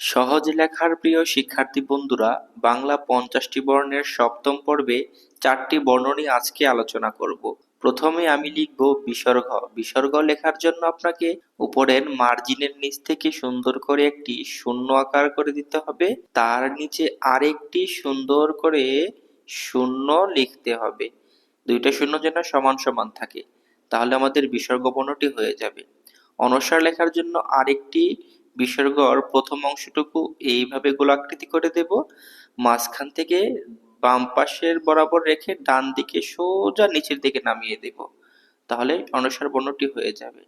সহজ লেখার প্রিয় শিক্ষার্থী বন্ধুরা, বাংলা পঞ্চাশটি বর্ণের সপ্তম পর্বে চারটি বর্ণ নিয়ে আজকে আলোচনা করব। প্রথমে আমি লিখব বিসর্গ। বিসর্গ লেখার জন্য আপনাকে উপরের মার্জিনের নিচ থেকে সুন্দর করে একটি শূন্য আকার করে দিতে হবে। তার নিচে আরেকটি সুন্দর করে শূন্য লিখতে হবে। দুইটা শূন্য যেন সমান সমান থাকে। তাহলে আমাদের বিসর্গ বর্ণটি হয়ে যাবে। অনস্বর লেখার জন্য আরেকটি বিসর্গর প্রথম অংশটুকু এইভাবে গোলাকৃতি করে দেব। মাঝখান থেকে বাম পাশের বরাবর রেখে ডান দিকে সোজা নিচের দিকে নামিয়ে দেব। তাহলে অনুসার বর্ণটি হয়ে যাবে।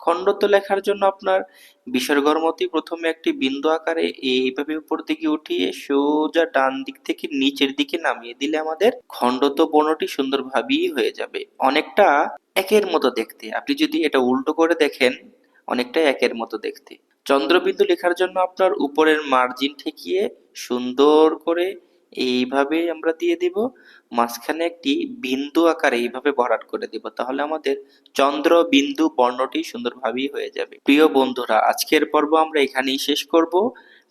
খণ্ডত্ব লেখার জন্য আপনার বিসর্গর মতোই প্রথমে একটি বিন্দু আকারে এইভাবে উপর দিকে উঠিয়ে সোজা ডান দিক থেকে নিচের দিকে নামিয়ে দিলে আমাদের খণ্ডত্ব বর্ণটি সুন্দরভাবেই হয়ে যাবে। অনেকটা একের মতো দেখতে। আপনি যদি এটা উল্টো করে দেখেন, অনেকটা একের মতো দেখতে। চন্দ্রবিন্দু লেখার জন্য আপনার উপরের মার্জিন ঠেকিয়ে সুন্দর করে এইভাবে আমরা দিয়ে দিব। মাঝখানে একটি বিন্দু আকারে এইভাবে ভরাট করে দিব। তাহলে আমাদের চন্দ্র বিন্দু বর্ণটি সুন্দরভাবেই হয়ে যাবে। প্রিয় বন্ধুরা, আজকের পর্ব আমরা এখানেই শেষ করব।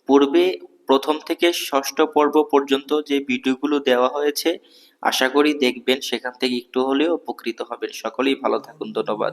পূর্বে প্রথম থেকে ষষ্ঠ পর্ব পর্যন্ত যে ভিডিওগুলো দেওয়া হয়েছে, আশা করি দেখবেন সেখান থেকে একটু হলেও উপকৃত হবেন। সকলেই ভালো থাকুন, ধন্যবাদ।